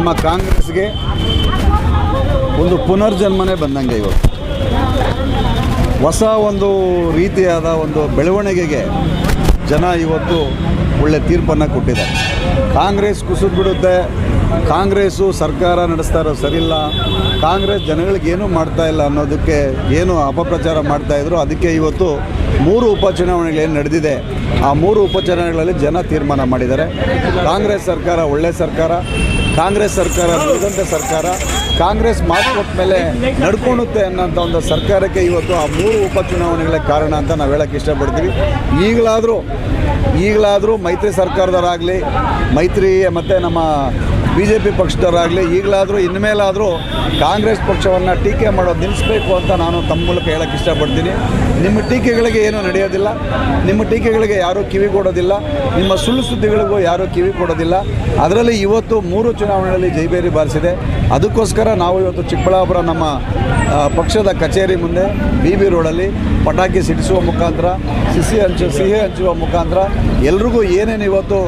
ನಮ್ಮ ಕಾಂಗ್ರೆಸ್ಗೆ ಒಂದು ಪುನರ್ಜನ್ಮನೆ ಬಂದಂಗೆ ಇವತ್ತು ಹೊಸ ಒಂದು ರೀತಿಯಾದ ಒಂದು ಬೆಳವಣಿಗೆಗೆ ಜನ ಇವತ್ತು ಒಳ್ಳೆ ತೀರ್ಪನ್ನು ಕೊಟ್ಟಿದ್ದಾರೆ. ಕಾಂಗ್ರೆಸ್ ಕುಸಿದು ಬಿಡುತ್ತೆ, ಕಾಂಗ್ರೆಸ್ಸು ಸರ್ಕಾರ ನಡೆಸ್ತಾ ಸರಿಯಿಲ್ಲ, ಕಾಂಗ್ರೆಸ್ ಜನಗಳಿಗೆ ಏನೂ ಮಾಡ್ತಾ ಇಲ್ಲ ಅನ್ನೋದಕ್ಕೆ ಏನು ಅಪಪ್ರಚಾರ ಮಾಡ್ತಾ ಇದ್ರು, ಅದಕ್ಕೆ ಇವತ್ತು ಮೂರು ಉಪಚುನಾವಣೆಗಳೇನು ನಡೆದಿದೆ, ಆ ಮೂರು ಉಪಚುನಾವಣೆಗಳಲ್ಲಿ ಜನ ತೀರ್ಮಾನ ಮಾಡಿದ್ದಾರೆ. ಕಾಂಗ್ರೆಸ್ ಸರ್ಕಾರ ಒಳ್ಳೆ ಸರ್ಕಾರ ಕಾಂಗ್ರೆಸ್ ಸರ್ಕಾರ ಉಳಿದಂಥ ಸರ್ಕಾರ, ಕಾಂಗ್ರೆಸ್ ಮಾತು ಕೊಟ್ಟ ಮೇಲೆ ನಡ್ಕೊಳುತ್ತೆ ಅನ್ನೋಂಥ ಒಂದು ಸರ್ಕಾರಕ್ಕೆ ಇವತ್ತು ಆ ಮೂರು ಉಪಚುನಾವಣೆಗಳೇ ಕಾರಣ ಅಂತ ನಾವು ಹೇಳೋಕ್ಕೆ ಇಷ್ಟಪಡ್ತೀವಿ. ಈಗಲಾದರೂ ಈಗಲಾದರೂ ಮೈತ್ರಿ ಸರ್ಕಾರದವರಾಗಲಿ, ಮೈತ್ರಿ ಮತ್ತು ನಮ್ಮ ಬಿ ಜೆ ಪಿ ಪಕ್ಷದವರಾಗಲಿ, ಈಗಲಾದರೂ ಇನ್ಮೇಲಾದರೂ ಕಾಂಗ್ರೆಸ್ ಪಕ್ಷವನ್ನು ಟೀಕೆ ಮಾಡೋದು ನಿಲ್ಲಿಸಬೇಕು ಅಂತ ನಾನು ತಮ್ಮ ಮೂಲಕ ಹೇಳೋಕ್ಕೆ ಇಷ್ಟಪಡ್ತೀನಿ. ನಿಮ್ಮ ಟೀಕೆಗಳಿಗೆ ಏನೂ ನಡೆಯೋದಿಲ್ಲ. ನಿಮ್ಮ ಟೀಕೆಗಳಿಗೆ ಯಾರೂ ಕಿವಿ ಕೊಡೋದಿಲ್ಲ. ನಿಮ್ಮ ಸುಳ್ಳು ಸುದ್ದಿಗಳಿಗೂ ಯಾರೂ ಕಿವಿ ಕೊಡೋದಿಲ್ಲ. ಅದರಲ್ಲಿ ಇವತ್ತು ಮೂರು ಚುನಾವಣೆಗಳಲ್ಲಿ ಜೈಬೇರಿ ಬಾರಿಸಿದೆ. ಅದಕ್ಕೋಸ್ಕರ ನಾವು ಇವತ್ತು ಚಿಕ್ಕಬಳ್ಳಾಪುರ ನಮ್ಮ ಪಕ್ಷದ ಕಚೇರಿ ಮುಂದೆ ಬಿ ಬಿ ರೋಡಲ್ಲಿ ಪಟಾಕಿ ಸಿಡಿಸುವ ಮುಖಾಂತರ, ಸಿಸಿ ಹಂಚು, ಸಿಹಿ ಹಂಚುವ ಮುಖಾಂತರ ಎಲ್ರಿಗೂ ಏನೇನು ಇವತ್ತು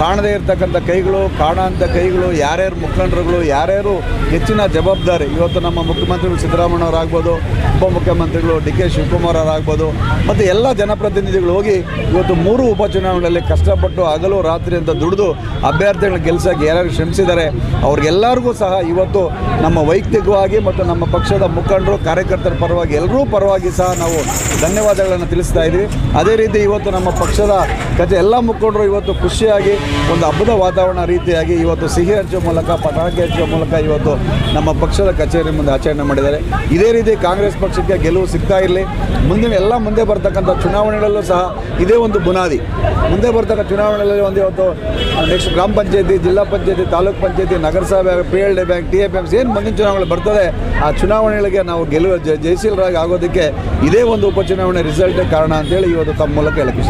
ಕಾಣದೇ ಇರತಕ್ಕಂಥ ಕೈಗಳು ಕಾಣೋಂಥ ಕೈಗಳು, ಯಾರ್ಯಾರು ಮುಖಂಡರುಗಳು, ಯಾರ್ಯಾರು ಹೆಚ್ಚಿನ ಜವಾಬ್ದಾರಿ. ಇವತ್ತು ನಮ್ಮ ಮುಖ್ಯಮಂತ್ರಿಗಳು ಸಿದ್ದರಾಮಯ್ಯವರಾಗ್ಬೋದು ಉಪಮುಖ್ಯಮಂತ್ರಿಗಳು ಡಿ ಕೆ ಶಿವಕುಮಾರ್ ಅವರಾಗ್ಬೋದು, ಮತ್ತು ಎಲ್ಲ ಜನಪ್ರತಿನಿಧಿಗಳು ಹೋಗಿ ಇವತ್ತು ಮೂರು ಉಪಚುನಾವಣೆಯಲ್ಲಿ ಕಷ್ಟಪಟ್ಟು ಹಗಲು ರಾತ್ರಿ ಅಂತ ದುಡಿದು ಅಭ್ಯರ್ಥಿಗಳನ್ನ ಗೆಲ್ಸೋಕ್ಕೆ ಯಾರ್ಯಾರು ಶ್ರಮಿಸಿದ್ದಾರೆ, ಅವ್ರಿಗೆಲ್ಲರಿಗೂ ಸಹ ಇವತ್ತು ನಮ್ಮ ವೈಯಕ್ತಿಕವಾಗಿ ಮತ್ತು ನಮ್ಮ ಪಕ್ಷದ ಮುಖಂಡರು, ಕಾರ್ಯಕರ್ತರ ಪರವಾಗಿ ಎಲ್ಲರೂ ಪರವಾಗಿ ಸಹ ನಾವು ಧನ್ಯವಾದಗಳನ್ನು ತಿಳಿಸ್ತಾ ಇದ್ದೀವಿ. ಅದೇ ರೀತಿ ಇವತ್ತು ನಮ್ಮ ಪಕ್ಷದ ಕಚೆ ಎಲ್ಲ ಮುಖಂಡರು ಇವತ್ತು ಖುಷಿಯಾಗಿ ಒಂದು ಹಬ್ಬದ ವಾತಾವರಣ ರೀತಿಯಾಗಿ ಇವತ್ತು ಸಿಹಿ ಹಂಚುವ ಮೂಲಕ, ಪಟಾಕಿ ಹಚ್ಚುವ ಮೂಲಕ ಇವತ್ತು ನಮ್ಮ ಪಕ್ಷದ ಕಚೇರಿ ಮುಂದೆ ಆಚರಣೆ ಮಾಡಿದ್ದಾರೆ. ಇದೇ ರೀತಿ ಕಾಂಗ್ರೆಸ್ ಪಕ್ಷಕ್ಕೆ ಗೆಲುವು ಸಿಗ್ತಾ ಇರಲಿ. ಮುಂದಿನ ಎಲ್ಲ ಮುಂದೆ ಬರ್ತಕ್ಕಂಥ ಚುನಾವಣೆಗಳಲ್ಲೂ ಸಹ ಇದೇ ಒಂದು ಬುನಾದಿ. ಮುಂದೆ ಬರ್ತಕ್ಕಂಥ ಚುನಾವಣೆಗಳಲ್ಲಿ ಒಂದು ಇವತ್ತು ನೆಕ್ಸ್ಟ್ ಗ್ರಾಮ ಪಂಚಾಯತಿ, ಜಿಲ್ಲಾ ಪಂಚಾಯತಿ, ತಾಲೂಕು ಪಂಚಾಯತಿ, ನಗರಸಭೆ P L D bank T F P ಎಮ್ಸ್ ಏನು ಮುಂದಿನ ಚುನಾವಣೆ ಬರ್ತದೆ, ಆ ಚುನಾವಣೆಗಳಿಗೆ ನಾವು ಗೆಲುವು ಜಯಶೀಲರಾಗಿ ಆಗೋದಕ್ಕೆ ಇದೇ ಒಂದು ಉಪಚುನಾವಣೆ ರಿಸಲ್ಟ್ ಕಾರಣ ಅಂತೇಳಿ ಇವತ್ತು ತಮ್ಮ ಮೂಲಕ ಹೇಳಕ್ಕೆ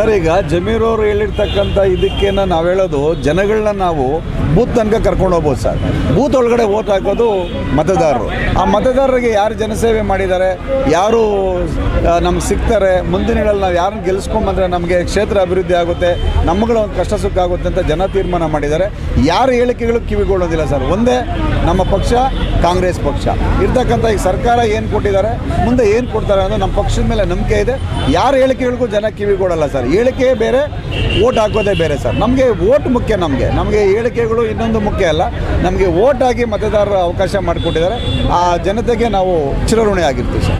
ಸರ್, ಈಗ ಜಮೀರ್ ಅವರು ಹೇಳಿರ್ತಕ್ಕಂಥ ಇದಕ್ಕೇನ ನಾವು ಹೇಳೋದು ಜನಗಳನ್ನ ನಾವು ಬೂತ್ ತನಕ ಕರ್ಕೊಂಡು ಹೋಗ್ಬೋದು ಸರ್. ಬೂತ್ ಒಳಗಡೆ ಓಟ್ ಹಾಕೋದು ಮತದಾರರು. ಆ ಮತದಾರರಿಗೆ ಯಾರು ಜನಸೇವೆ ಮಾಡಿದ್ದಾರೆ, ಯಾರು ನಮ್ಗೆ ಸಿಗ್ತಾರೆ, ಮುಂದಿನ ಹೇಳಲ್ಲಿ ನಾವು ಯಾರನ್ನು ಗೆಲ್ಲಿಸ್ಕೊಂಬಂದ್ರೆ ನಮಗೆ ಕ್ಷೇತ್ರ ಅಭಿವೃದ್ಧಿ ಆಗುತ್ತೆ ನಮ್ಮಗಳ ಒಂದು ಕಷ್ಟ ಸುಖ ಆಗುತ್ತೆ ಅಂತ ಜನ ತೀರ್ಮಾನ ಮಾಡಿದ್ದಾರೆ. ಯಾರ ಹೇಳಿಕೆಗಳು ಕಿವಿಗೊಳ್ಳೋದಿಲ್ಲ ಸರ್. ಒಂದೇ ನಮ್ಮ ಪಕ್ಷ, ಕಾಂಗ್ರೆಸ್ ಪಕ್ಷ. ಇರ್ತಕ್ಕಂಥ ಈ ಸರ್ಕಾರ ಏನು ಕೊಟ್ಟಿದ್ದಾರೆ, ಮುಂದೆ ಏನು ಕೊಡ್ತಾರೆ ಅನ್ನೋದು ನಮ್ಮ ಪಕ್ಷದ ಮೇಲೆ ನಂಬಿಕೆ ಇದೆ. ಯಾರ ಹೇಳಿಕೆಗಳಿಗೂ ಜನ ಕಿವಿಗೊಡಲ್ಲ ಸರ್. ಹೇಳಿಕೆ ಬೇರೆ, ಓಟ್ ಹಾಕೋದೇ ಬೇರೆ ಸರ್. ನಮಗೆ ಓಟ್ ಮುಖ್ಯ ನಮಗೆ. ನಮಗೆ ಹೇಳಿಕೆಗಳು ಇನ್ನೊಂದು ಮುಖ್ಯ ಅಲ್ಲ, ನಮಗೆ ಓಟ್ ಆಗಿ ಮತದಾರರ ಅವಕಾಶ ಮಾಡಿಕೊಟ್ಟಿದ್ದಾರೆ. ಆ ಜನತೆಗೆ ನಾವು ಚಿರಋಣಿ ಆಗಿರ್ತೀವಿ ಸರ್.